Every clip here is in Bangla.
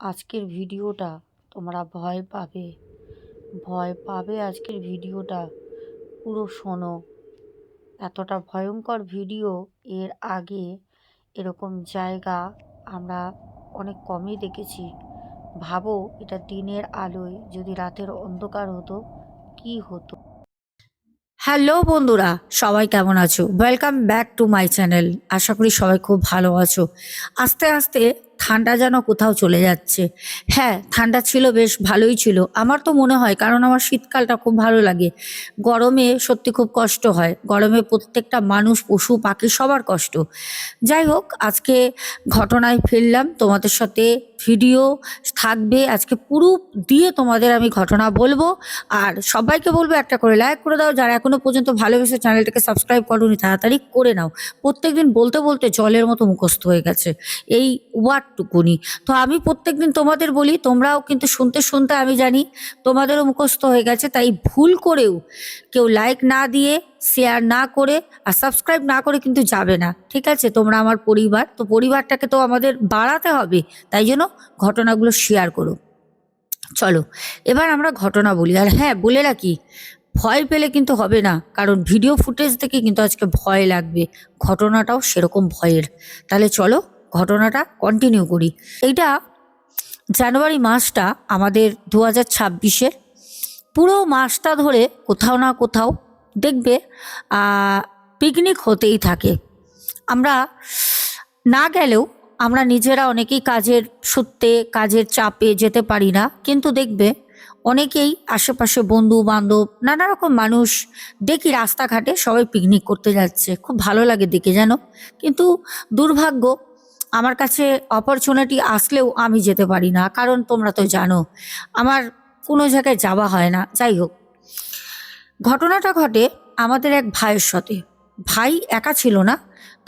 আজকের ভিডিওটা তোমরা ভয় পাবে। ভয় পাবে আজকের ভিডিওটা। পুরো শোনো। এতটা ভয়ঙ্কর ভিডিও এর আগে এরকম জায়গা আমরা অনেক কমই দেখেছি। ভাবো, এটা দিনের আলোয় যদি রাতের অন্ধকার হতো, কি হতো? হ্যালো বন্ধুরা, সবাই কেমন আছো? Welcome back to my channel আশা করি সবাই খুব ভালো আছো। আস্তে আস্তে ঠান্ডা যেন কোথাও চলে যাচ্ছে। হ্যাঁ ঠান্ডা ছিল, বেশ ভালোই ছিল। আমার তো মনে হয়, কারণ আমার শীতকালটা খুব ভালো লাগে। গরমে সত্যি খুব কষ্ট হয়। গরমে প্রত্যেকটা মানুষ, পশু, পাখি সবার কষ্ট। যাই হোক, আজকে ঘটনায় ফিরলাম। তোমাদের সাথে ভিডিও থাকবে। আজকে পুরো দিয়ে তোমাদের আমি ঘটনা বলব। আর সবাইকে বলব একটা করে লাইক করে দাও। যারা এখনও পর্যন্ত ভালোবেসে চ্যানেলটাকে সাবস্ক্রাইব করোনি, তাড়াতাড়ি করে নাও। প্রত্যেকদিন বলতে বলতে জলের মতো মুখস্থ হয়ে গেছে। এই ওয়ার্ডটুকুনি তো আমি প্রত্যেকদিন তোমাদের বলি, তোমরাও কিন্তু শুনতে শুনতে আমি জানি তোমাদেরও মুখস্থ হয়ে গেছে, তাই ভুল করেও কেউ লাইক না দিয়ে শেয়ার না করে আর সাবস্ক্রাইব না করে কিন্তু যাবে না। ঠিক আছে? তোমরা আমার পরিবার, তো পরিবারটাকে তো আমাদের বাড়াতে হবে, তাই জন্য ঘটনাগুলো শেয়ার করো। চলো, এবার আমরা ঘটনা বলি। আর হ্যাঁ বলে রাখি, ভয় পেলে কিন্তু হবে না, কারণ ভিডিও ফুটেজ থেকে কিন্তু আজকে ভয় লাগবে, ঘটনাটাও সেরকম ভয়ের। তাহলে চলো ঘটনাটা কন্টিনিউ করি। এইটা জানুয়ারি মাসটা আমাদের দু হাজার ছাব্বিশের। পুরো মাসটা ধরে কোথাও না কোথাও দেখবে পিকনিক হতেই থাকে। আমরা না গেলেও আমরা নিজেরা অনেকেই কাজের সূত্রে, কাজের চাপে যেতে পারি না। কিন্তু দেখবে অনেকেই আশেপাশে বন্ধু বান্ধব নানা রকম মানুষ দেখি রাস্তাঘাটে সবাই পিকনিক করতে যাচ্ছে। খুব ভালো লাগে দেখে যেন কিন্তু দুর্ভাগ্য আমার কাছে অপরচুনিটি আসলেও আমি যেতে পারি না, কারণ তোমরা তো জানো, আমার কোনো জায়গায় যাওয়া হয় না। যাই হোক, ঘটনাটা ঘটে আমাদের এক ভাইয়ের সাথে। ভাই একা ছিল না,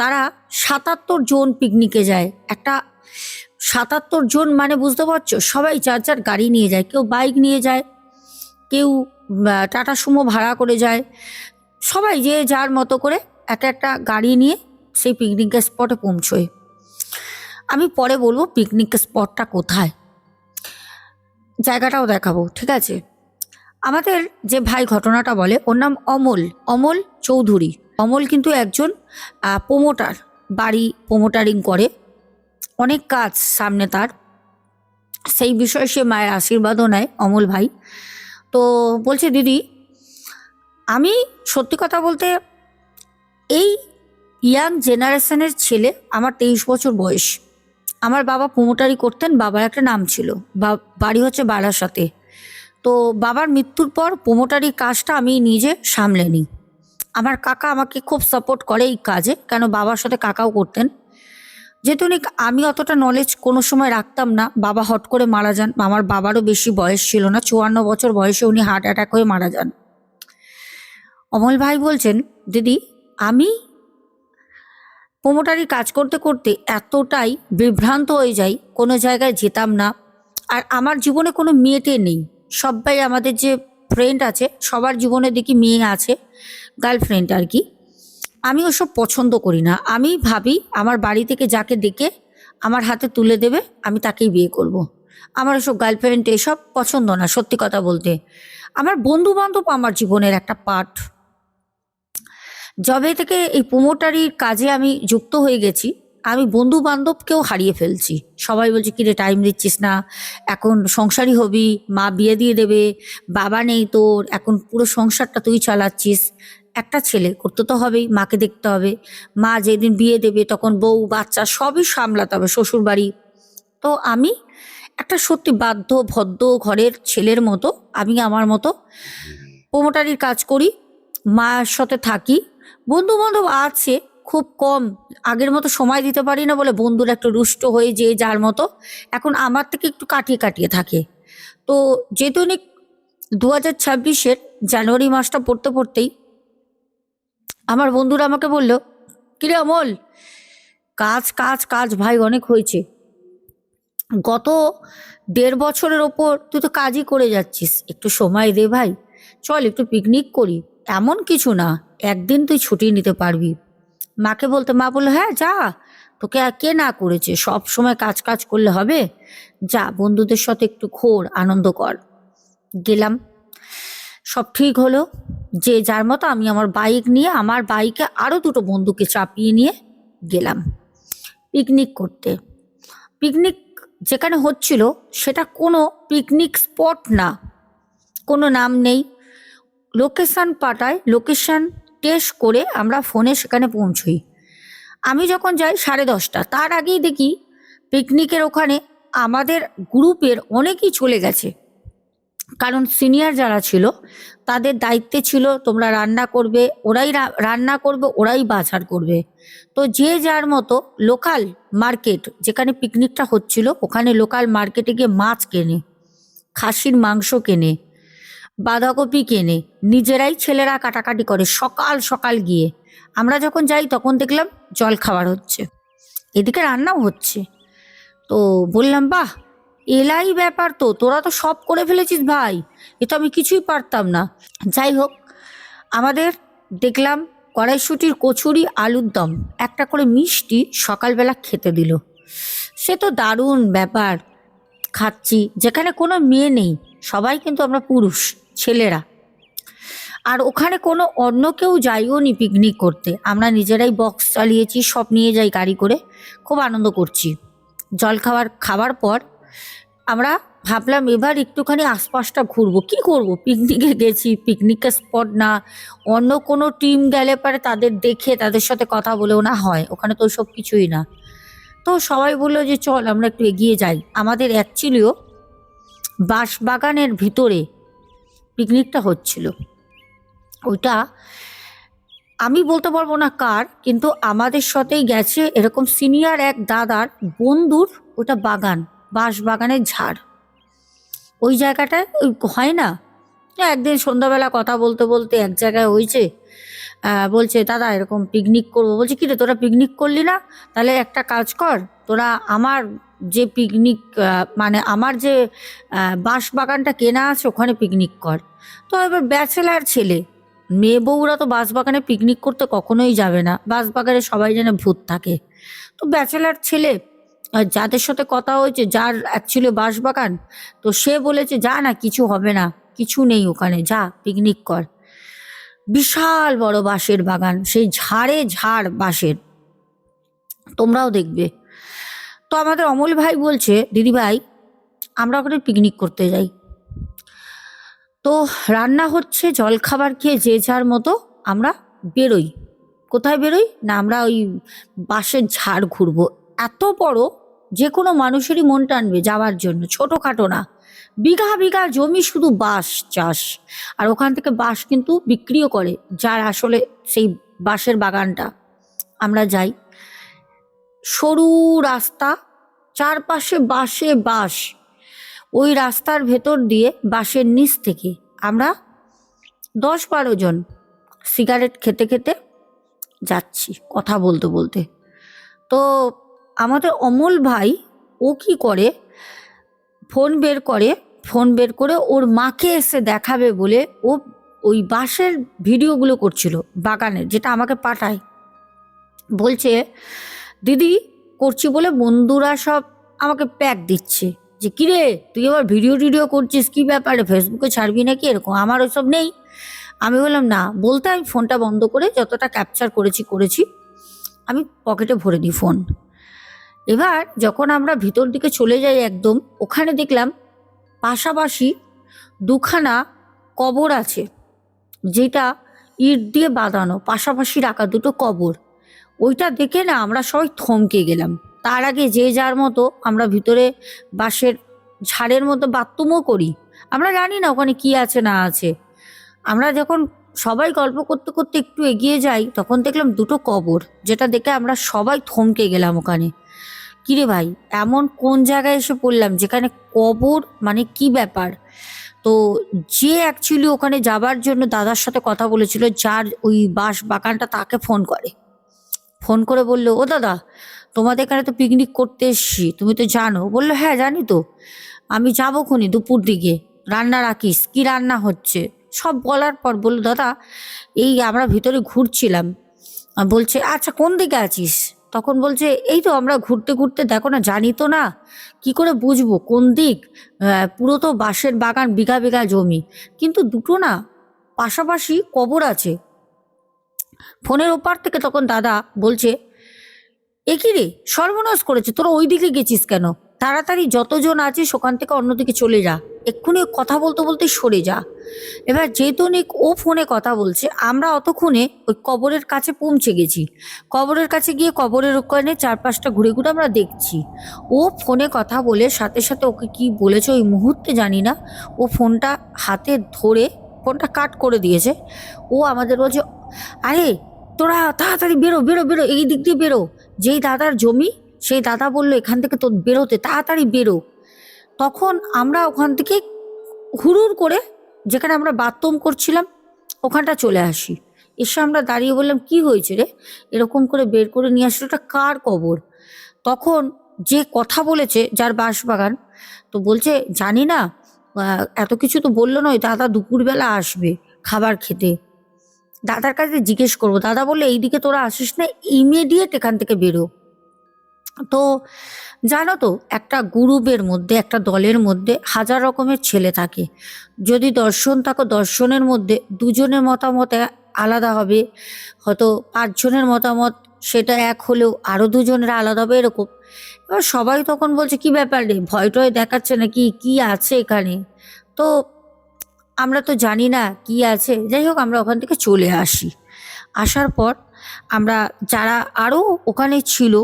তারা সাতাত্তর জন পিকনিকে যায়। একটা সাতাত্তর জন মানে বুঝতে পারছ? সবাই যার যার গাড়ি নিয়ে যায়, কেউ বাইক নিয়ে যায়, কেউ টাটা সুমো ভাড়া করে যায়। সবাই যে যার মতো করে এক একটা গাড়ি নিয়ে সেই পিকনিকের স্পটে পৌঁছয়। আমি পরে বলব পিকনিক স্পটটা কোথায়? জায়গাটাও দেখাবো, ঠিক আছে? আমাদের যে ভাই ঘটনাটা বলে, ওর নাম অমল অমল চৌধুরী। অমল কিন্তু একজন প্রোমোটার বাড়ি প্রোমোটারিং করে। অনেক কাজ সামনে তার। সেই বিষয়ে সে মায়ের আশীর্বাদও নেয় অমল ভাই। তো বলছে, দিদি, আমি সত্যি কথা বলতে এই ইয়াং জেনারেশনের ছেলে, আমার তেইশ বছর বয়স। আমার বাবা প্রোমোটারি করতেন, বাবার একটা নাম ছিল। বাড়ি হচ্ছে বারাসাতে। তো বাবার মৃত্যুর পর প্রোমোটারি কাজটা আমি নিজে সামলে নিই। আমার কাকা আমাকে খুব সাপোর্ট করে এই কাজে, কেন বাবার সাথে কাকাও করতেন। যেহেতু আমি অতটা নলেজ কোনো সময় রাখতাম না, বাবা হট করে মারা যান। আমার বাবারও বেশি বয়স ছিল না, চুয়ান্ন বছর বয়সে উনি হার্ট অ্যাটাক হয়ে মারা যান। অমল ভাই বলছেন, দিদি, আমি প্রোমোটারি কাজ করতে করতে এতটাই বিভ্রান্ত হয়ে যাই, কোনো জায়গায় যেতাম না। আর আমার জীবনে কোনো মেয়েটে নেই। সবাই আমাদের যে ফ্রেন্ড আছে, সবার জীবনে দেখি মেয়ে আছে গার্লফ্রেন্ড আর কি। আমি ওসব পছন্দ করি না। আমি ভাবি, আমার বাড়ি থেকে যাকে ডেকে আমার হাতে তুলে দেবে, আমি তাকেই বিয়ে করব। আমার ওসব গার্লফ্রেন্ড এসব পছন্দ না, সত্যি কথা বলতে। আমার বন্ধু বান্ধব আমার জীবনের একটা পার্ট যবে থেকে এই প্রোমোটারির কাজে আমি যুক্ত হয়ে গেছি আমি বন্ধু বান্ধবকেও হারিয়ে ফেলছি। সবাই বলছে কিরে টাইম দিচ্ছিস না। এখন সংসারই হবি মা বিয়ে দিয়ে দেবে বাবা নেই তোর এখন পুরো সংসারটা তুই চালাচ্ছিস। একটা ছেলে করতে তো হবেই মাকে দেখতে হবে। মা যেদিন বিয়ে দেবে তখন বউ বাচ্চা সবই সামলাতে হবে শ্বশুর বাড়ি তো আমি একটা সত্যি বাধ্য ভদ্র ঘরের ছেলের মতো আমি আমার মতো প্রোমোটারির কাজ করি মার সাথে থাকি বন্ধু বান্ধব আছে, খুব কম। আগের মতো সময় দিতে পারি না বলে বন্ধুরা একটু রুষ্ট হয়ে যে যার মতো। এখন আমার থেকে একটু কাটিয়ে কাটিয়ে থাকে। তো যেহেতু উনি দু হাজার ছাব্বিশের জানুয়ারি মাসটা পড়তে পড়তেই আমার বন্ধুরা আমাকে বলল, কিরে অমল, কাজ কাজ কাজ, ভাই, অনেক হয়েছে। গত দেড় বছরের ওপর তুই তো কাজই করে যাচ্ছিস। একটু সময় দে ভাই। চল একটু পিকনিক করি। এমন কিছু না, একদিন তুই ছুটি নিতে পারবি। মাকে বলতে, মা বলল হ্যাঁ যা। তোকে আর কে না করেছে, সব সময় কাজ কাজ করলে হবে। যা, বন্ধুদের সাথে একটু ঘোর, আনন্দ কর। গেলাম। সব ঠিক হলো। যে যার মতো আমি আমার বাইক নিয়ে, আমার বাইকে আরও দুটো বন্ধুকে চাপিয়ে নিয়ে গেলাম পিকনিক করতে। পিকনিক যেখানে হচ্ছিল, সেটা কোনো পিকনিক স্পট না। কোনো নাম নেই। লোকেশান পাঠায় লোকেশান টেস্ট করে আমরা ফোনে সেখানে পৌঁছই। আমি যখন যাই সাড়ে দশটা, তার আগেই দেখি পিকনিকের ওখানে আমাদের গ্রুপের অনেকেই চলে গেছে। কারণ সিনিয়র যারা ছিল, তাদের দায়িত্বে ছিল তোমরা রান্না করবে, ওরাই রান্না করবে, ওরাই বাজার করবে। তো যে যার মতো লোকাল মার্কেট, যেখানে পিকনিকটা হচ্ছিল, ওখানে লোকাল মার্কেটে গিয়ে মাছ কেনে, খাসির মাংস কেনে বাঁধাকপি কেনে, নিজেরাই ছেলেরা কাটাকাটি করে সকাল সকাল গিয়ে। আমরা যখন যাই তখন দেখলাম জল খাবার হচ্ছে। এদিকে রান্নাও হচ্ছে। তো বললাম, বাহ, এলাই ব্যাপার তো, তোরা তো সব করে ফেলেছিস ভাই। এ তো আমি কিছুই পারতাম না। যাই হোক, আমাদের দেখলাম কড়াইশুটির কচুরি, আলুর দম, একটা করে মিষ্টি সকালবেলা খেতে দিল। সে তো দারুণ ব্যাপার। খাচ্ছি, যেখানে কোনো মেয়ে নেই, সবাই কিন্তু আমরা পুরুষ। ছেলেরা। আর ওখানে কোনো অন্য কেউ যাইও নি পিকনিক করতে। আমরা নিজেরাই বক্স চালিয়েছি, সব নিয়ে যাই গাড়ি করে। খুব আনন্দ করছি। জল খাবার খাবার পর আমরা ভাবলাম এবার একটুখানি আশপাশটা ঘুরবো। কি করব? পিকনিকে গেছি পিকনিকের স্পট না। অন্য কোনো টিম গেলে পারে তাদের দেখে, তাদের সাথে কথা বলেও না হয়। ওখানে তো সব কিছুই না। তো সবাই বলল যে চল, আমরা একটু এগিয়ে যাই। আমাদের অ্যাকচুয়ালিও বাঁশবাগানের ভিতরে পিকনিকটা হচ্ছিল। ওইটা আমি বলতে পারব না কার, কিন্তু আমাদের সাথেই গেছে এরকম সিনিয়র এক দাদার বন্ধুর ওটা বাগান বাঁশ বাগানের ঝাড়। ওই জায়গাটায় ওই হয় না? একদিন সন্ধ্যাবেলা কথা বলতে বলতে এক জায়গায় হয়েছে বলছে, দাদা, এরকম পিকনিক করব। বলছে, কি রে, তোরা পিকনিক করলি না? তাহলে একটা কাজ কর, তোরা আমার যে পিকনিক মানে আমার যে বাঁশ বাগানটা কেনা আছে ওখানে পিকনিক কর। তো এবার ব্যাচেলার ছেলে, মেয়ে বউরা তো বাঁশবাগানে পিকনিক করতে কখনোই যাবে না, বাঁশবাগানে সবাই যেন ভূত থাকে। তো ব্যাচেলার ছেলে যাদের সাথে কথা হয়েছে, যার অ্যাকচুয়ালি বাঁশবাগান, তো সে বলেছে, যা না, কিছু হবে না, কিছু নেই ওখানে, যা পিকনিক কর। বিশাল বড় বাঁশের বাগান, সেই ঝাড়ে ঝাড় বাঁশের। তোমরাও দেখবে। তো আমাদের অমল ভাই বলছে, দিদি ভাই, আমরা ওখানে পিকনিক করতে যাই। তো রান্না হচ্ছে জলখাবার খেয়ে যে যার মতো আমরা বেরোই। কোথায় বেরোই? না, আমরা ওই বাঁশের ঝাড় ঘুরবো। এত বড় যে কোনো মানুষেরই মন টানবে যাওয়ার জন্য, ছোটোখাটো না। বিঘা বিঘা জমি শুধু বাঁশ চাষ। আর ওখান থেকে বাঁশ কিন্তু বিক্রিও করে, যার আসলে সেই বাঁশের বাগানটা। আমরা যাই। সরু রাস্তা, চারপাশে বাঁশে বাঁশ। ওই রাস্তার ভেতর দিয়ে বাঁশের নিচ থেকে আমরা দশ বারো জন সিগারেট খেতে খেতে যাচ্ছি কথা বলতে বলতে। তো আমাদের অমল ভাই, ও কি করে? ফোন বের করে, ফোন বের করে ওর মাকে এসে দেখাবে বলে ও ওই বাঁশের ভিডিওগুলো করছিল বাগানের যেটা আমাকে পাঠায়। বলছে দিদি, করছি বলে বন্ধুরা সব আমাকে প্যাক দিচ্ছে। যে কিরে তুই আবার ভিডিও টিডিও করছিস? কি ব্যাপারে ফেসবুকে ছাড়বি নাকি? এরকম আমার ওসব নেই। আমি বললাম, না, বলতে আমি ফোনটা বন্ধ করে যতটা ক্যাপচার করেছি করেছি, আমি পকেটে ভরে দিই ফোন এবার যখন আমরা ভিতর দিকে চলে যাই একদম, ওখানে দেখলাম পাশাপাশি দুখানা কবর আছে, যেটা ইট দিয়ে বাঁধানো, পাশাপাশি রাখা দুটো কবর। ওইটা দেখে না আমরা সবাই থমকে গেলাম। তার আগে যে যার মতো আমরা ভিতরে বাঁশের ঝাড়ের মতো বাথরুমও করি। আমরা জানি না ওখানে কি আছে, না আছে। আমরা যখন সবাই গল্প করতে করতে একটু এগিয়ে যাই, তখন দেখলাম দুটো কবর, যেটা দেখে আমরা সবাই থমকে গেলাম ওখানে। কিরে ভাই, এমন কোন জায়গায় এসে পড়লাম যেখানে কবর মানে কি ব্যাপার? তো যে অ্যাকচুয়ালি ওখানে যাবার জন্য দাদার সাথে কথা বলেছিল, যার ওই বাঁশ বাগানটা তাকে ফোন করে। ফোন করে বলল, ও দাদা, তোমাদের এখানে তো পিকনিক করতে এসছি, তুমি তো জানো। বলল হ্যাঁ জানি তো। আমি যাব খুনি দুপুর দিকে, রান্না রাখিস, কি রান্না হচ্ছে? সব বলার পর বলল, দাদা, এই আমরা ভিতরে ঘুরছিলাম। বলছে আচ্ছা কোন দিকে আছিস? তখন বলছে, এই তো আমরা ঘুরতে ঘুরতে, দেখো না, জানি তো না, কি করে বুঝব, কোন দিক? পুরো তো বাঁশের বাগান, বিঘা বিঘা জমি, কিন্তু দুটো না, পাশাপাশি কবর আছে। ফোনের ওপার থেকে তখন দাদা বলছে, এ কি রে? সর্বনাশ করেছে। তোরা ওই দিকে গেছিস কেন? তাড়াতাড়ি যতজন আছে সেখান থেকে অন্যদিকে চলে যা। এক্ষুনি কথা বলতে বলতে সরে যা। এবার যেহেতু ও ফোনে কথা বলছে, আমরা অতক্ষণে ওই কবরের কাছে পৌঁছে গেছি। কবরের কাছে গিয়ে কবরের ওখানে চারপাশটা ঘুরে ঘুরে আমরা দেখছি। ও ফোনে কথা বলে সাথে সাথে ওকে কি বলেছে ওই মুহূর্তে জানি না। ও ফোনটা হাতে ধরে ফোনটা কাট করে দিয়েছে। ও আমাদের বলছে, আরে, তোরা তাড়াতাড়ি বেরো বেরো বেরো, এই দিক দিয়ে বেরো। যেই দাদার জমি, সেই দাদা বলল, এখান থেকে তো বেরোতে, তাড়াতাড়ি বেরো। তখন আমরা ওখান থেকে হুড়ুর করে যেখানে আমরা বাথরুম করছিলাম, ওখানটা চলে আসি। এসে আমরা দাঁড়িয়ে বললাম, কি হয়েছে রে? এরকম করে বের করে নিয়ে আসলো ওটা কার কবর? তখন যে কথা বলেছে যার বাসবাগান তো বলছে, জানি না এত কিছু তো বলল নয়, দাদা দুপুরবেলা আসবে খাবার খেতে। দাদার কাছে জিজ্ঞেস করব, দাদা বললে, এইদিকে তোরা আসিস না ইমিডিয়েট এখান থেকে বেরো। তো জানো তো, একটা গ্রুপের মধ্যে, একটা দলের মধ্যে হাজার রকমের ছেলে থাকে। যদি দর্শন থাকো, দর্শনের মধ্যে দুজনের মতামত আলাদা হবে। হয়তো পাঁচজনের মতামত, সেটা এক হলেও আরও দুজনের আলাদা হবে, এরকম। এবার সবাই তখন বলছে, কি ব্যাপার রে? ভয় টয় দেখাচ্ছে নাকি? কি আছে এখানে? তো আমরা তো জানি না কি আছে। যাই হোক, আমরা ওখান থেকে চলে আসি। আসার পর আমরা, যারা আরও ওখানে ছিল,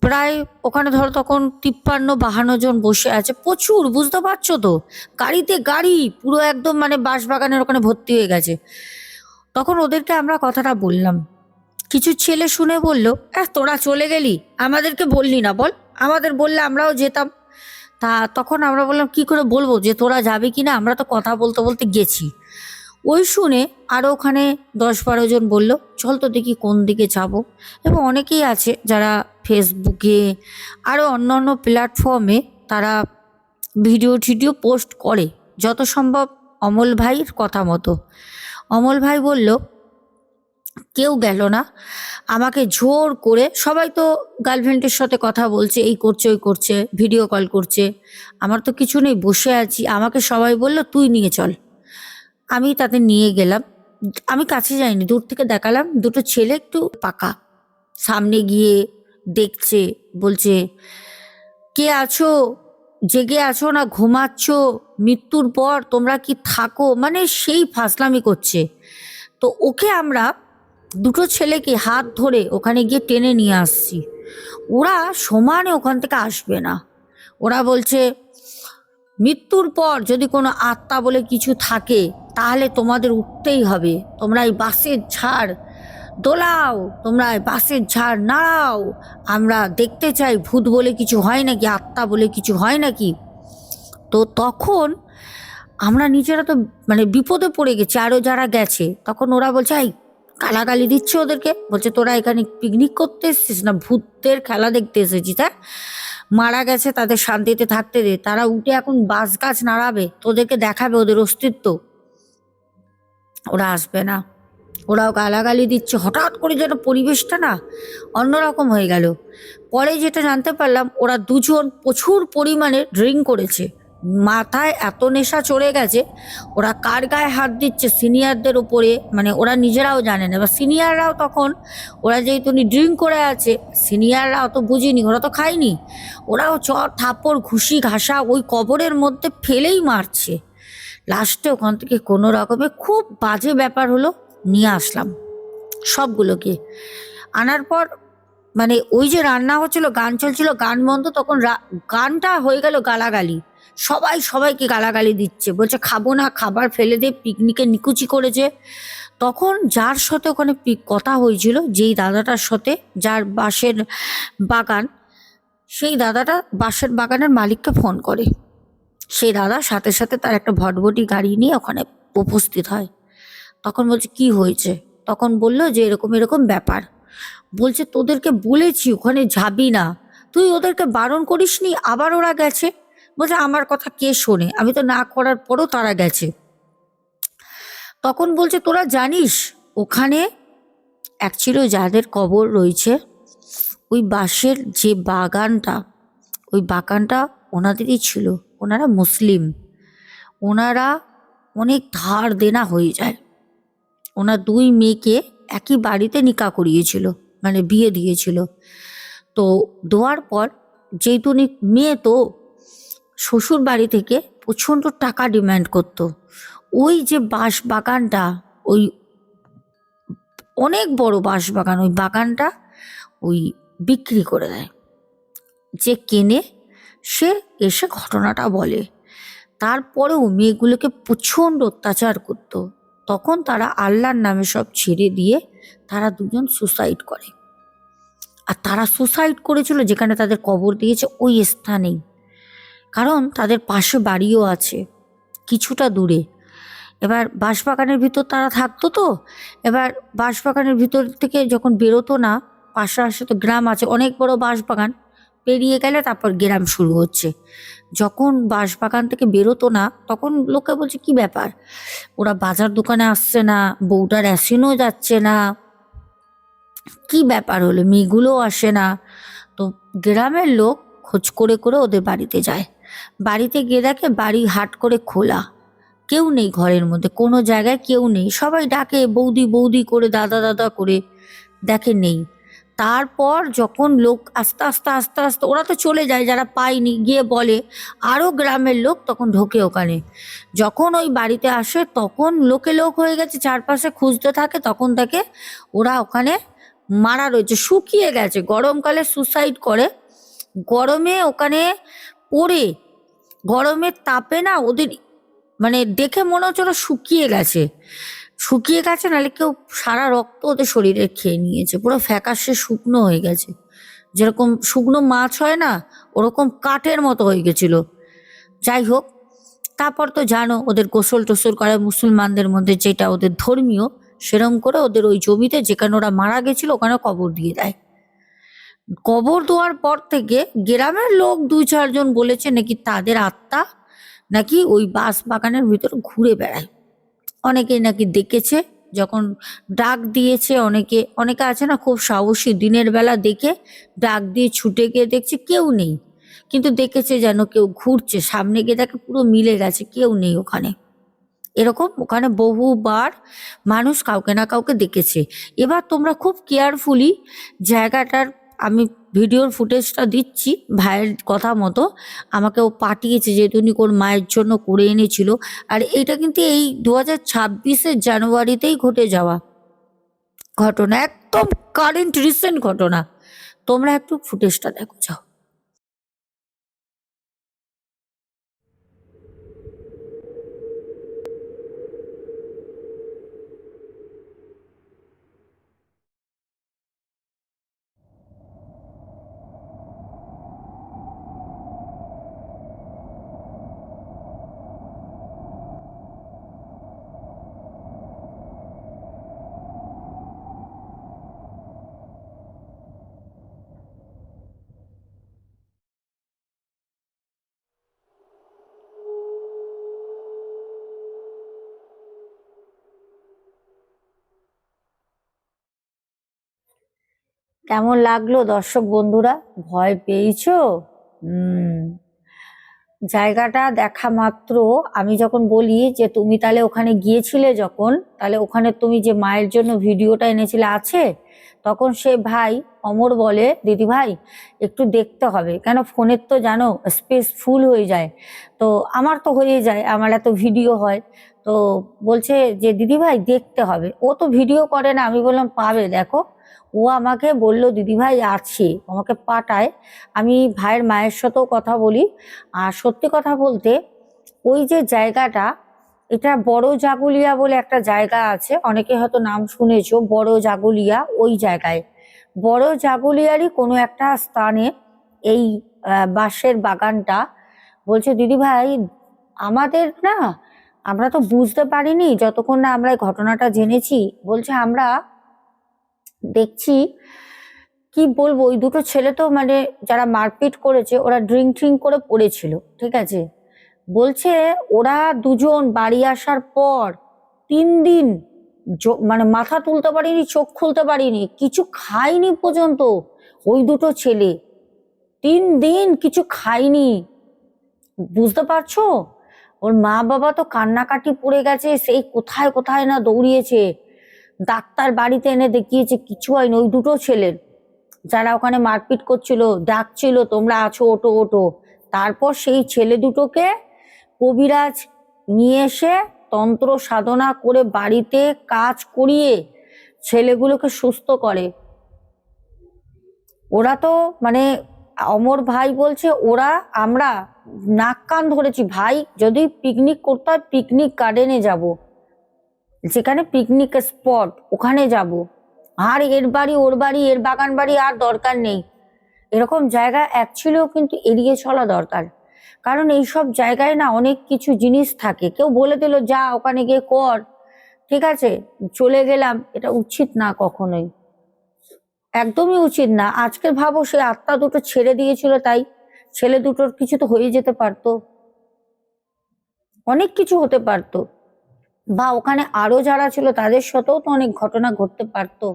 প্রায় ওখানে ধরো তখন তিপ্পান্ন, বাহান্ন জন বসে আছে। প্রচুর, বুঝতে পারছ তো? গাড়িতে গাড়ি, পুরো একদম মানে বাঁশবাগানের ওখানে ভর্তি হয়ে গেছে। তখন ওদেরকে আমরা কথাটা বললাম কিছু ছেলে শুনে বলল, এহ, তোরা চলে গেলি, আমাদেরকে বললি না বল, আমাদের বললে আমরাও যেতাম। তা তখন আমরা বললাম, কি করে বলব যে তোরা যাবে কি না? আমরা তো কথা বলতে বলতে গেছি। ওই শুনে আরও ওখানে দশ বারো জন বলল, চল তো দেখি কোন দিকে যাব। এবং অনেকেই আছে যারা ফেসবুকে আরও অন্যান্য প্ল্যাটফর্মে তারা ভিডিও টিডিও পোস্ট করে, যত সম্ভব অমল ভাইয়ের কথা মতো। অমল ভাই বলল কেউ গেল না। আমাকে জোর করে, সবাই তো গার্লফ্রেন্ডের সাথে কথা বলছে, এই করছে, ওই করছে ভিডিও কল করছে। আমার তো কিছু নেই, বসে আছি। আমাকে সবাই বলল, তুই নিয়ে চল। আমি তাদের নিয়ে গেলাম। আমি কাছে যাইনি, দূর থেকে দেখালাম, দুটো ছেলে একটু পাকা। সামনে গিয়ে দেখছে, বলছে, কে আছো? জেগে আছো না? ঘুমাচ্ছ? মৃত্যুর পর তোমরা কি থাকো? মানে সেই ফাসলামি করছে। তো ওকে আমরা দুটো ছেলেকে হাত ধরে ওখানে গিয়ে টেনে নিয়ে আসছি। ওরা সমানে ওখান থেকে আসবে না। ওরা বলছে, মৃত্যুর পর যদি কোনো আত্মা বলে কিছু থাকে, তাহলে তোমাদের উঠতেই হবে। তোমরা এই বাসের ঝাড় দোলাও, তোমরা বাসের ঝাড় নাড়াও। আমরা দেখতে চাই ভূত বলে কিছু হয় নাকি, আত্মা বলে কিছু হয় নাকি? তো তখন আমরা নিজেরা তো মানে বিপদে পড়ে গেছি। আরও যারা গেছে, তখন ওরা বলছে, এই গালাগালি দিচ্ছে ওদেরকে। বলছে, তোরা এখানে পিকনিক করতে এসেছিস না? ভূতের খেলা দেখতে এসেছিস হ্যাঁ? মারা গেছে, তাদের শান্তিতে থাকতে দে। তারা উঠে এখন বাস গাছ নাড়াবে। তোদেরকে দেখাবে ওদের অস্তিত্ব। ওরা আসবে না। ওরাও গালাগালি দিচ্ছে। হঠাৎ করে যেন পরিবেশটা না অন্যরকম হয়ে গেল। পরে যেটা জানতে পারলাম, ওরা দুজন প্রচুর পরিমাণে ড্রিঙ্ক করেছে। মাথায় এত নেশা চড়ে গেছে, ওরা কার গায়ে হাত দিচ্ছে সিনিয়রদের উপরে মানে ওরা নিজেরাও জানে না। এবার সিনিয়ররাও তখন, ওরা যেহেতু ড্রিঙ্ক করে আছে সিনিয়ররা অত বুঝিনি, ওরা তো খায়নি। ওরাও চর থাপড় ঘুষি, ঘাসা ওই কবরের মধ্যে ফেলেই মারছে। লাস্টে ওখান থেকে কোনো রকমে খুব বাজে ব্যাপার হলো, নিয়ে আসলাম সবগুলোকে। আনার পর মানে ওই যে রান্না হচ্ছিল, গান চলছিল, গান বন্ধ, তখন গানটা হয়ে গেল গালাগালি। সবাই সবাইকে গালাগালি দিচ্ছে। বলছে, খাব না, খাবার ফেলে দিয়ে পিকনিকে নিকুচি করেছে। তখন যার সাথে ওখানে কথা হয়েছিল, যেই দাদাটার সাথে, যার বাঁশের বাগান, সেই দাদাটা বাঁশের বাগানের মালিককে ফোন করে। সেই দাদা সাথে সাথে তার একটা ভটভটি গাড়ি নিয়ে ওখানে উপস্থিত হয়। তখন বলছে, কি হয়েছে? তখন বলল যে, এরকম এরকম ব্যাপার। বলছে, তোদেরকে বলেছি, ওখানে যাবি না। তুই ওদেরকে বারণ করিসনি, আবার ওরা গেছে। বলছে, আমার কথা কে শোনে? আমি তো না করার পরও তারা গেছে। তখন বলছে, তোরা জানিস, ওখানে এক অ্যাকচুয়ালি যাদের কবর রয়েছে, ওই বাঁশের যে বাগানটা, ওই বাগানটা ওনাদেরই ছিল। ওনারা মুসলিম। ওনারা অনেক ধার দেনা হয়ে যায়। ওনার দুই মেয়েকে একই বাড়িতে নিকা করিয়েছিল মানে বিয়ে দিয়েছিল। তো দেওয়ার পর, যেহেতু উনি মেয়ে তো শ্বশুর বাড়ি থেকে প্রচণ্ড টাকা ডিমান্ড করতো। ওই যে বাঁশ বাগানটা ওই অনেক বড় বাঁশ বাগান ওই বাগানটা ওই বিক্রি করে দেয়। যে কেনে, সে এসে ঘটনাটা বলে। তারপরেও মেয়েগুলোকে প্রচণ্ড অত্যাচার করতো। তখন তারা আল্লাহর নামে সব ছেড়ে দিয়ে তারা দুজন সুসাইড করে। আর তারা সুসাইড করেছিল যেখানে তাদের কবর দিয়েছে, ওই স্থানেই। কারণ তাদের পাশে বাড়িও আছে, কিছুটা দূরে। এবার বাঁশবাগানের ভিতর তারা থাকতো তো, এবার বাঁশবাগানের ভিতর থেকে যখন বেরোতো না, পাশে আসে তো গ্রাম আছে, অনেক বড় বাঁশবাগান। পেরিয়ে গেলে তারপর গ্রাম শুরু হচ্ছে। যখন বাঁশবাগান থেকে বেরোতো না, তখন লোকে বলছে, কি ব্যাপার? ওরা বাজার দোকানে আসছে না, বউটার অ্যাসিনও যাচ্ছে না। কি ব্যাপার হলো? মেয়েগুলোও আসে না। তো গ্রামের লোক খোঁজ করে করে ওদের বাড়িতে যায়। বাড়িতে গিয়ে দেখে বাড়ি হাট করে খোলা। কেউ নেই ঘরের মধ্যে, কোনো জায়গায় কেউ নেই। সবাই ডাকে, বৌদি বৌদি করে, দাদা দাদা করে। দেখে নেই। তারপর যখন লোক আস্তে আস্তে আস্তে আস্তে, ওরা তো চলে যায়, যারা পায়নি, গিয়ে বলে আরও গ্রামের লোক তখন ঢোকে ওখানে। যখন ওই বাড়িতে আসে, তখন লোকে লোক হয়ে গেছে, চারপাশে খুঁজতে থাকে, তখন তাকে ওরা ওখানে মারা রয়েছে, শুকিয়ে গেছে। গরমকালে সুসাইড করে। গরমে ওখানে পড়ে গরমের তাপে না ওদের মানে দেখে মনে হচ্ছে ওরা শুকিয়ে গেছে। শুকিয়ে গেছে নাহলে কেউ সারা রক্ত ওদের শরীরে খেয়ে নিয়েছে। পুরো ফ্যাকাশে শুকনো হয়ে গেছে। যেরকম শুকনো মাছ হয় না, ওরকম কাঠের মতো হয়ে গেছিল। যাই হোক, তারপর তো জানো ওদের গোসল টোসল করে মুসলমানদের মধ্যে যেটা ওদের ধর্মীয়, সেরম করে ওদের ওই জমিতে যেখানে ওরা মারা গেছিল ওখানে কবর দিয়ে দেয়। কবর দেওয়ার পর থেকে গ্রামের লোক দুই চারজন বলেছে নাকি তাদের আত্মা নাকি ওই বাঁশ বাগানের ভিতর ঘুরে বেড়ায়। অনেকেই নাকি দেখেছে, যখন ডাক দিয়েছে অনেকে অনেকে আছে না খুব সাহসী দিনের বেলা দেখে ডাক দিয়ে ছুটে গিয়ে দেখছে কেউ নেই। কিন্তু দেখেছে যেন কেউ ঘুরছে, সামনে গিয়ে দেখে পুরো মিলে গেছে, কেউ নেই ওখানে। এরকম ওখানে বহুবার মানুষ কাউকে না কাউকে দেখেছে। এবার তোমরা খুব কেয়ারফুলি জায়গাটার আমি ভিডিওর ফুটেজটা দিচ্ছি, ভাইয়ের কথা মতো। আমাকে ও পাঠিয়েছে যেহেতু উনি ওর মায়ের জন্য করে এনেছিল। আর এটা কিন্তু এই দু হাজার ছাব্বিশের জানুয়ারিতেই ঘটে যাওয়া। ঘটনা, একদম কারেন্ট রিসেন্ট ঘটনা। তোমরা একটু ফুটেজটা দেখো, যাও। কেমন লাগল দর্শক বন্ধুরা? ভয় পেয়েছ? জায়গাটা দেখা মাত্র। আমি যখন বলি যে তুমি তাহলে ওখানে গিয়েছিলে যখন, তাহলে ওখানে তুমি যে মায়ের জন্য ভিডিওটা এনেছিলে আছে? তখন সে ভাই অমর বলে দিদি ভাই একটু দেখতে হবে। কেন ফোনের তো জানো স্পেস ফুল হয়ে যায়। তো আমার তো হয়ে যায়, আমার এত ভিডিও হয়। তো বলছে যে দিদি ভাই দেখতে হবে। ও তো ভিডিও করে না। আমি বললাম, পাবে, দেখো। ও আমাকে বলল, দিদিভাই আছে আমাকে পাঠায়। আমি ভাইয়ের মায়ের সাথেও কথা বলি। আর সত্যি কথা বলতে, ওই যে জায়গাটা এটা বড় জাগুলিয়া বলে একটা জায়গা আছে। অনেকে হয়তো নাম শুনেছ, বড় জাগুলিয়া ওই জায়গায়। বড় জাগুলিয়ারই কোনো একটা স্থানে এই বাঁশের বাগানটা। বলছে, দিদি ভাই, আমাদের না, আমরা তো বুঝতে পারিনি, যতক্ষণ না আমরা এই ঘটনাটা জেনেছি। বলছে, আমরা দেখছি, কি বলব, ওই দুটো ছেলে তো মানে যারা মারপিট করেছে, ওরা ড্রিঙ্ক ট্রিঙ্ক করে পড়েছিল, ঠিক আছে? বলছে, ওরা দুজন বাড়ি আসার পর তিন দিন মানে মাথা তুলতে পারিনি, চোখ খুলতে পারিনি, কিছু খায়নি পর্যন্ত ওই দুটো ছেলে। তিন দিন কিছু খায়নি বুঝতে পারছ? ওর মা বাবা তো কান্নাকাটি পড়ে গেছে, সেই কোথায় কোথায় না দৌড়িয়েছে। ডাক্তার বাড়িতে এনে দেখিয়েছে, কিছু হয়নি। ওই দুটো ছেলের যারা ওখানে মারপিট করছিল, ডাকছিল, তোমরা আছো ওটো ওটো তারপর সেই ছেলে দুটোকে কবিরাজ নিয়ে এসে তন্ত্র সাধনা করে বাড়িতে কাজ করিয়ে ছেলেগুলোকে সুস্থ করে। ওরা তো মানে অমর ভাই বলছে, ওরা, আমরা নাক কান ধরেছি ভাই, যদি পিকনিক করতে হয় পিকনিক গার্ডেনে যাব। যেখানে পিকনিক স্পট ওখানে যাব। আর এর বাড়ি, ওর বাড়ি, এর বাগান বাড়ি আর দরকার নেই। এরকম জায়গা এক অ্যাকচুয়ালিও কিন্তু এড়িয়ে চলা দরকার। কারণ এইসব জায়গায় না অনেক কিছু জিনিস থাকে। কেউ বলে দিল, যা, ওখানে গিয়ে কর। ঠিক আছে, চলে গেলাম। এটা উচিত না কখনোই। একদমই উচিত না। আজকে ভাবো, সে আত্মা দুটো ছেড়ে দিয়েছিল তাই। ছেলে দুটোর কিছু তো হয়ে যেতে পারতো। অনেক কিছু হতে পারতো। বা ওখানে আরও যারা ছিল, তাদের সাথেও তো অনেক ঘটনা ঘটতে পারতো।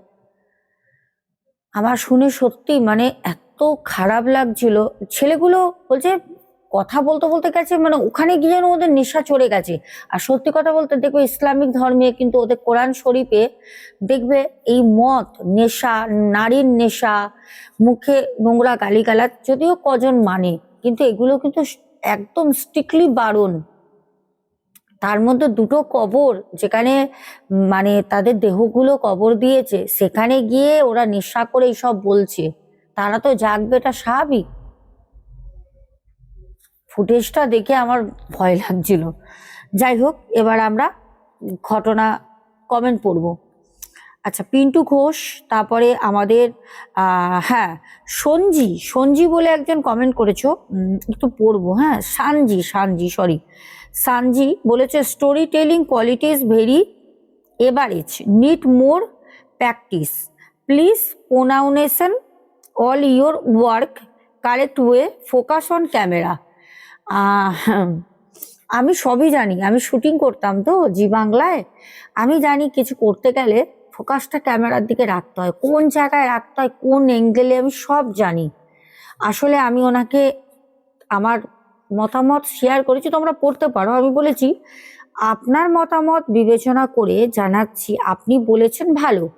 আমার শুনে সত্যি মানে এত খারাপ লাগছিল। ছেলেগুলো বলছে কথা বলতে বলতে গেছে মানে ওখানে গিয়ে যেন ওদের নেশা চড়ে গেছে। আর সত্যি কথা বলতে দেখবে ইসলামিক ধর্মে কিন্তু ওদের কোরআন শরীফে দেখবে এই মদ নেশা, নারীর নেশা, মুখে নোংরা গালিগালাজ যদিও কজন মানে কিন্তু এগুলো কিন্তু একদম স্ট্রিক্টলি বারণ। তার মধ্যে দুটো কবর যেখানে মানে তাদের দেহগুলো কবর দিয়েছে, সেখানে গিয়ে ওরা নেশা করে এইসব বলছে। তারা তো জাগবে, এটা স্বাভাবিক। ফুটেজটা দেখে আমার ভয় লাগছিল। যাই হোক, এবার আমরা ঘটনা কমেন্ট পড়ব। আচ্ছা পিন্টু ঘোষ, তারপরে আমাদের হ্যাঁ সঞ্জি সঞ্জি বলে একজন কমেন্ট করেছ। একটু পড়ব হ্যাঁ সানজি সানজি সরি সানজি বলেছে story telling quality is very average need more practice please pronunciation all your work correct way focus on camera আমি সবই জানি। আমি শুটিং করতাম তো জি বাংলায়। আমি জানি কিছু করতে গেলে ফোকাসটা ক্যামেরার দিকে রাখতে হয়। কোন জায়গায় রাখতে হয়, কোন অ্যাঙ্গেলে আমি সব জানি। আসলে আমি ওনাকে আমার মতামত শেয়ার করেছি, তোমরা পড়তে পারো। আমি বলেছি, আপনার মতামত বিবেচনা করে জানাচ্ছি, আপনি বলেছেন ভালো।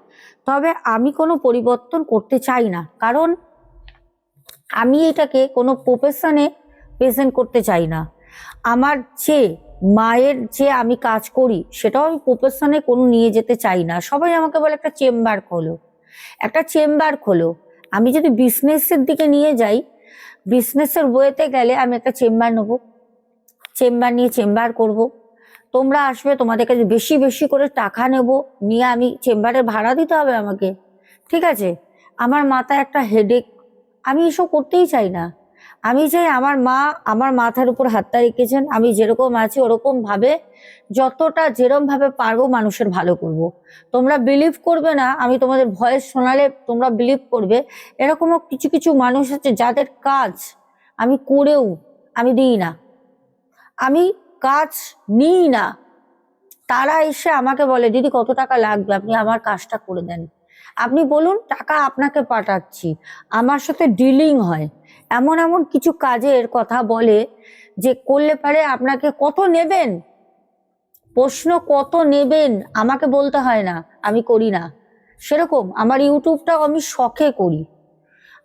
তবে আমি কোনো পরিবর্তন করতে চাই না। কারণ আমি এটাকে কোনো প্রফেশনে প্রেজেন্ট করতে চাই না। আমার যে মায়ের যে আমি কাজ করি, সেটাও আমি প্রফেশনে কোনো নিয়ে যেতে চাই না। সবাই আমাকে বলে, একটা চেম্বার খোলো। একটা চেম্বার খোলো। আমি যদি বিজনেসের দিকে নিয়ে যাই বিজনেসের বইতে গেলে আমি একটা চেম্বার নেব। চেম্বার নিয়ে চেম্বার করব। তোমরা আসবে তোমাদের কাছে বেশি বেশি করে টাকা নেব। নিয়ে আমি চেম্বারের ভাড়া দিতে হবে আমাকে। ঠিক আছে? আমার মাথায় একটা হেডেক আমি এসব করতেই চাই না। আমি চাই আমার মা, আমার মাথার উপর হাতটা রেখেছেন, আমি যেরকম আছি ওরকম ভাবে যতটা যেরকম ভাবে পারব মানুষের ভালো করব। তোমরা বিলিভ করবে না, আমি তোমাদের ভয়েস শোনালে তোমরা বিলিভ করবে। এরকমও কিছু কিছু মানুষ আছে যাদের কাজ আমি করেও আমি দিই না। আমি কাজ নিই না। তারা এসে আমাকে বলে, দিদি কত টাকা লাগবে? আপনি আমার কাজটা করে দেন। আপনি বলুন, টাকা আপনাকে পাঠাচ্ছি। আমার সাথে ডিলিং হয়। এমন এমন কিছু কাজের কথা বলে যে করলে পারে আপনাকে কত নেবেন? প্রশ্ন কত নেবেন? আমাকে বলতে হয় না, আমি করি না। সেরকম আমার ইউটিউবটাও আমি শখে করি।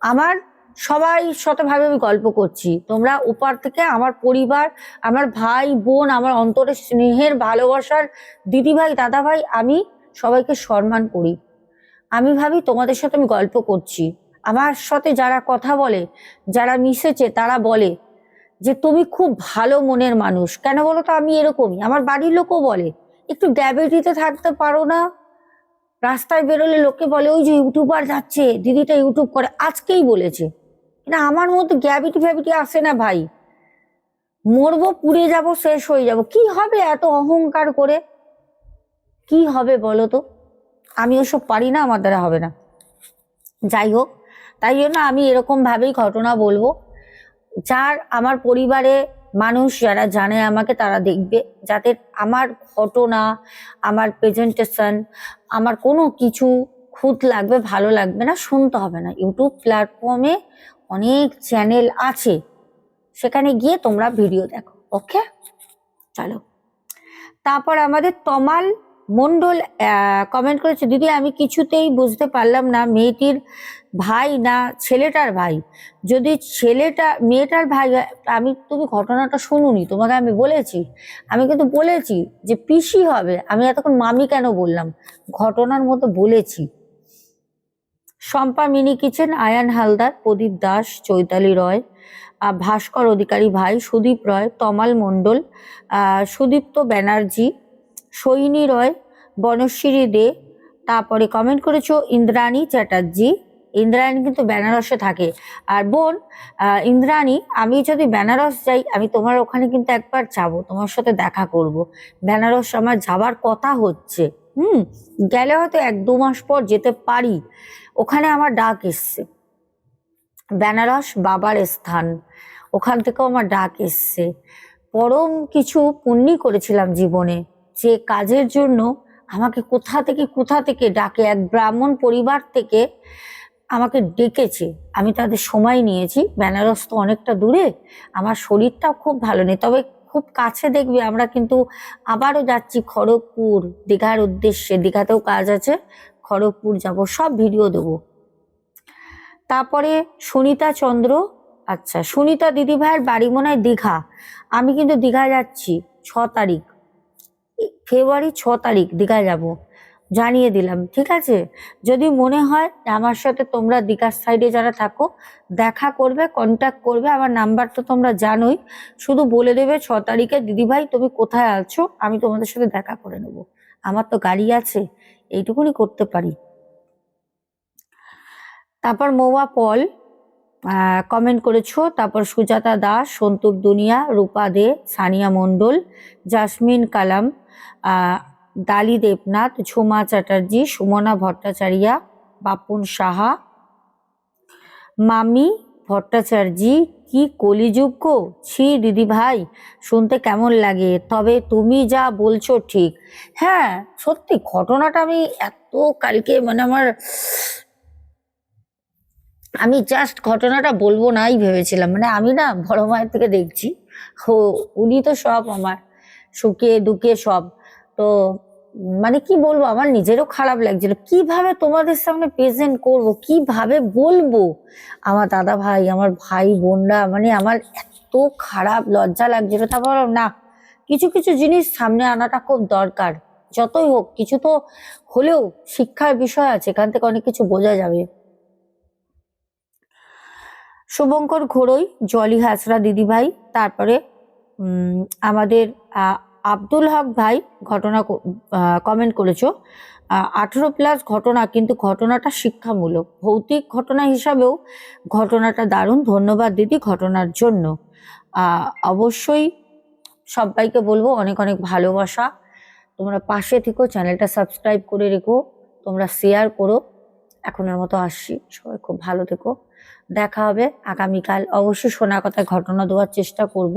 আমার সবাই শতভাবে আমি গল্প করছি। তোমরা ওপার থেকে আমার পরিবার, আমার ভাই, বোন, আমার অন্তরের স্নেহের ভালোবাসার দিদি ভাই দাদা ভাই আমি সবাইকে সম্মান করি। আমি ভাবি তোমাদের সাথে আমি গল্প করছি। আমার সাথে যারা কথা বলে, যারা মিশেছে, তারা বলে যে, তুমি খুব ভালো মনের মানুষ। কেন বলো তো, আমি এরকমই। আমার বাড়ির লোকও বলে, একটু গ্র্যাভিটিতে থাকতে পারো না। রাস্তায় বেরোলে লোকে বলে, ওই যে ইউটিউবার যাচ্ছে, দিদিটা ইউটিউব করে। আজকেই বলেছে। না আমার মধ্যে গ্র্যাভিটি ফ্যাভিটি আসে না ভাই। মরবো, পুড়ে যাব, শেষ হয়ে যাব। কি হবে এত অহংকার করে? কি হবে বলো তো? আমি ওসব পারি না, আমার দ্বারা হবে না। যাই হোক, তাই জন্য আমি এরকম ভাবেই ঘটনা বলব। যার আমার পরিবারে মানুষ যারা জানে আমাকে, তারা দেখবে যাতে আমার ঘটনা, আমার প্রেজেন্টেশন আমার কোনো কিছু খুঁত লাগবে, ভালো লাগবে না, শুনতে হবে না। ইউটিউব প্ল্যাটফর্মে অনেক চ্যানেল আছে, সেখানে গিয়ে তোমরা ভিডিও দেখো ওকে চলো। তারপর আমাদের তমাল মন্ডল কমেন্ট করেছে দিদি আমি কিছুতেই বুঝতে পারলাম না মেয়েটির ভাই না ছেলেটার ভাই। যদি ছেলেটা মেয়েটার ভাই আমি তুমি ঘটনাটা শুনুনি তোমাকে আমি বলেছি আমি কিন্তু বলেছি যে পিসি হবে আমি এতক্ষণ মামি কেন বললাম? ঘটনার মতো বলেছি। শম্পা মিনি কিচেন আয়ান হালদার প্রদীপ দাস চৈতালি রয় আহ, ভাস্কর অধিকারী ভাই সুদীপ রয় তমাল মণ্ডল সুদীপ্ত ব্যানার্জি সৈনী রয়, বনশ্রী দে, তারপরে কমেন্ট করেছ ইন্দ্রাণী চ্যাটার্জি। ইন্দ্রাণী কিন্তু বেনারসে থাকে। আর বোন ইন্দ্রাণী, আমি যদি বেনারস যাই, আমি তোমার ওখানে কিন্তু একবার যাব, তোমার সাথে দেখা করব। বেনারস আমার যাবার কথা হচ্ছে। হুম, গেলে হয়তো এক দু মাস পর যেতে পারি। ওখানে আমার ডাক এসছে। বেনারস বাবার স্থান। ওখান থেকেও আমার ডাক এসছে। পরম কিছু পুণ্যি করেছিলাম জীবনে। যে কাজের জন্য আমাকে কোথা থেকে কোথা থেকে ডাকে, এক ব্রাহ্মণ পরিবার থেকে আমাকে ডেকেছে। আমি তাদের সময় নিয়েছি। বেনারস তো অনেকটা দূরে। আমার শরীরটাও খুব ভালো নেই। তবে খুব কাছে দেখবে আমরা কিন্তু আবারও যাচ্ছি খড়গপুর। দীঘার উদ্দেশ্যে। দীঘাতেও কাজ আছে। খড়গপুর যাব। সব ভিডিও দেবো। তারপরে সুনিতা চন্দ্র। আচ্ছা সুনিতা দিদি ভাইয়ের বাড়ি মনে হয় দীঘা। আমি কিন্তু দীঘা যাচ্ছি। ছ তারিখ। ফেব্রুয়ারি ছ তারিখ দীঘা যাব। জানিয়ে দিলাম, ঠিক আছে? যদি মনে হয় আমার সাথে তোমরা দীঘার সাইডে যারা থাকো, দেখা করবে কন্ট্যাক্ট করবে, আমার নাম্বার তো তোমরা জানোই। শুধু বলে দেবে ছ তারিখে দিদি ভাই তুমি কোথায় আছো? আমি তোমাদের সাথে দেখা করে নেব। আমার তো গাড়ি আছে, এইটুকুনি করতে পারি। তারপর মৌয়া পল কমেন্ট করেছ। তারপর সুজাতা দাস, সন্তুর দুনিয়া, রূপা দে, সানিয়া মণ্ডল, জাসমিন কালাম ডালি দেবনাথ, ঝুমা চ্যাটার্জি, সুমনা ভট্টাচার্যা, বাপুন সাহা, মামি ভট্টাচার্যি কি কলিযুগ ছি দিদি ভাই, শুনতে কেমন লাগে? তবে তুমি যা বলছো ঠিক। হ্যাঁ সত্যি ঘটনাটা আমি এত কালকে মানে আমার আমি জাস্ট ঘটনাটা বলব নাই ভেবেছিলাম। মানে আমি না বড় মায়ের থেকে দেখছি। ও, উনি তো সব আমার, সুখে দুঃখে সব। তো মানে কি বলব, আমার নিজেরও খারাপ লাগছিল। কীভাবে তোমাদের সামনে প্রেজেন্ট করব? কীভাবে বলব? আমার দাদা ভাই, আমার ভাই বোনরা মানে আমার এত খারাপ লজ্জা লাগছিল। তারপর না, কিছু কিছু জিনিস সামনে আনাটা খুব দরকার। যতই হোক, কিছু তো হলেও শিক্ষার বিষয় আছে, এখান থেকে অনেক কিছু বোঝা যাবে। শুভঙ্কর ঘোড়ই, জলি হাসরা দিদিভাই, তারপরে আমাদের আব্দুল হক ভাই ঘটনা কমেন্ট করেছ। আঠেরো প্লাস ঘটনা, কিন্তু ঘটনাটা শিক্ষামূলক। ভৌতিক ঘটনা হিসাবেও ঘটনাটা দারুণ। ধন্যবাদ দিদি ঘটনার জন্য। অবশ্যই সবাইকে বলব অনেক অনেক ভালোবাসা। তোমরা পাশে থেকো, চ্যানেলটা সাবস্ক্রাইব করে রেখো, তোমরা শেয়ার করো। এখনের মতো আসছি। সবাই খুব ভালো থেকো। দেখা হবে। আগামীকাল অবশ্যই শোনা কথায় ঘটনা দেওয়ার চেষ্টা করব।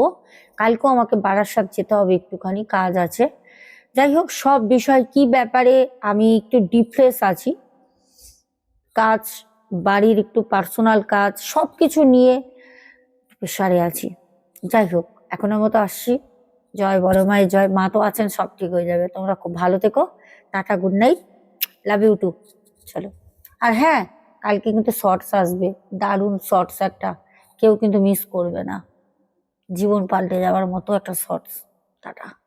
কালকেও আমাকে বারাসাত যেতে হবে একটুখানি কাজ আছে। যাই হোক, সব বিষয় কি ব্যাপারে আমি একটু ডিপ্রেস আছি। কাজ, বাড়ির একটু পার্সোনাল কাজ সব কিছু নিয়ে প্রেশারে আছি। যাই হোক, এখনের মতো আসছি। জয় বড় মায়ের জয় মা তো আছেন, সব ঠিক হয়ে যাবে। তোমরা খুব ভালো থেকো। Tata, good night. Love you too. চলো। আর হ্যাঁ কালকে কিন্তু শর্টস আসবে, দারুণ শর্টস একটা, কেউ কিন্তু মিস করবে না। জীবন পাল্টে যাওয়ার মতো একটা শর্টস টাটা।